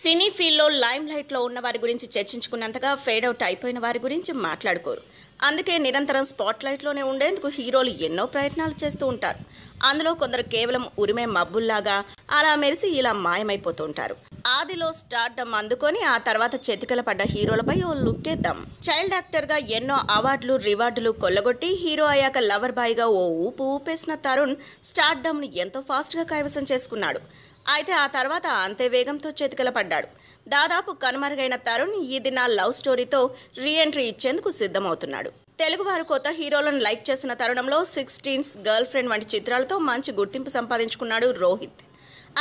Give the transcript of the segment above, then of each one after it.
సినీ ఫీల్డ్లో లైమ్ లైట్లో ఉన్న వారి గురించి చర్చించుకున్నంతగా ఫేడ్ అవుట్ అయిపోయిన వారి గురించి మాట్లాడుకోరు. అందుకే నిరంతరం స్పాట్ లైట్లోనే ఉండేందుకు హీరోలు ఎన్నో ప్రయత్నాలు చేస్తూ ఉంటారు. అందులో కొందరు కేవలం ఉరిమే మబ్బుల్లాగా అలా మెరిసి ఇలా మాయమైపోతూ ఉంటారు ఆదిలో స్టార్డమ్ అందుకొని ఆ తర్వాత చెతికల పడ్డ హీరోలపై ఓ లుక్కేద్దాం. చైల్డ్ యాక్టర్గా ఎన్నో అవార్డులు రివార్డులు కొల్లగొట్టి హీరో అయ్యాక లవర్ బాయ్గా ఓ ఊపు ఊపేసిన తరుణ్ స్టార్డమ్ని ఎంతో ఫాస్ట్గా కైవసం చేసుకున్నాడు. అయితే ఆ తర్వాత అంతే వేగంతో చేతికల పడ్డాడు దాదాపు కనుమరుగైన తరుణ్ ఇది నా లవ్ స్టోరీతో రీఎంట్రీ ఇచ్చేందుకు సిద్ధమవుతున్నాడు. తెలుగువారు కొత్త హీరోలను లైక్ చేస్తున్న తరుణంలో సిక్స్టీన్స్ గర్ల్ ఫ్రెండ్ వంటి చిత్రాలతో మంచి గుర్తింపు సంపాదించుకున్నాడు రోహిత్.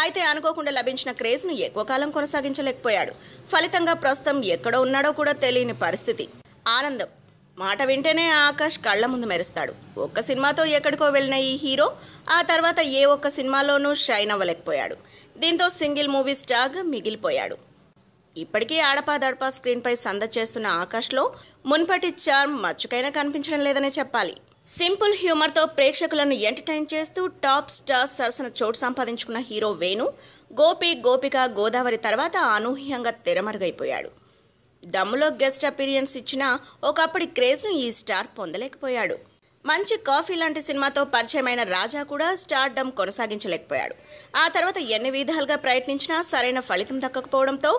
అయితే అనుకోకుండా లభించిన క్రేజ్ను ఎక్కువ కాలం కొనసాగించలేకపోయాడు. ఫలితంగా ప్రస్తుతం ఎక్కడో ఉన్నాడో కూడా తెలియని పరిస్థితి. ఆనందం. మాట వింటేనే ఆకాష్ కళ్ళ ముందు మెరుస్తాడు. ఒక్క సినిమాతో ఎక్కడికో వెళ్ళిన ఈ హీరో ఆ తర్వాత ఏ ఒక్క సినిమాలోనూ షైన్ అవ్వలేకపోయాడు. దీంతో సింగిల్ మూవీ స్టార్గా మిగిలిపోయాడు. ఇప్పటికీ ఆడపాదడపా స్క్రీన్పై సంద చేస్తున్న ఆకాష్లో మున్పటి చార్మ్ మచ్చుకైనా కనిపించడం లేదనే చెప్పాలి. సింపుల్ హ్యూమర్తో ప్రేక్షకులను ఎంటర్టైన్ చేస్తూ టాప్ స్టార్ సరసన చోటు సంపాదించుకున్న హీరో వేణు గోపి గోపిక గోదావరి తర్వాత అనూహ్యంగా తెరమరుగైపోయాడు. దమ్ములో గెస్ట్ అపీరియన్స్ ఇచ్చిన ఒకప్పటి క్రేజ్ను ఈ స్టార్ పొందలేకపోయాడు. మంచి కాఫీ లాంటి సినిమాతో పరిచయమైన రాజా కూడా స్టార్ డమ్ కొనసాగించలేకపోయాడు. ఆ తర్వాత ఎన్ని విధాలుగా ప్రయత్నించినా సరైన ఫలితం దక్కకపోవడంతో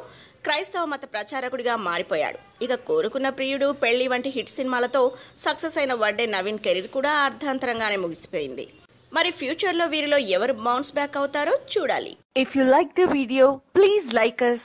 క్రైస్తవ మత ప్రచారకుడిగా మారిపోయాడు. ఇక కోరుకున్న ప్రియుడు పెళ్ళి వంటి హిట్ సినిమాలతో సక్సెస్ అయిన వడ్డే నవీన్ కెరీర్ కూడా అర్ధాంతరంగానే ముగిసిపోయింది. మరి ఫ్యూచర్లో వీరిలో ఎవరు బౌన్స్ బ్యాక్ అవుతారో చూడాలి. If you like the video please like us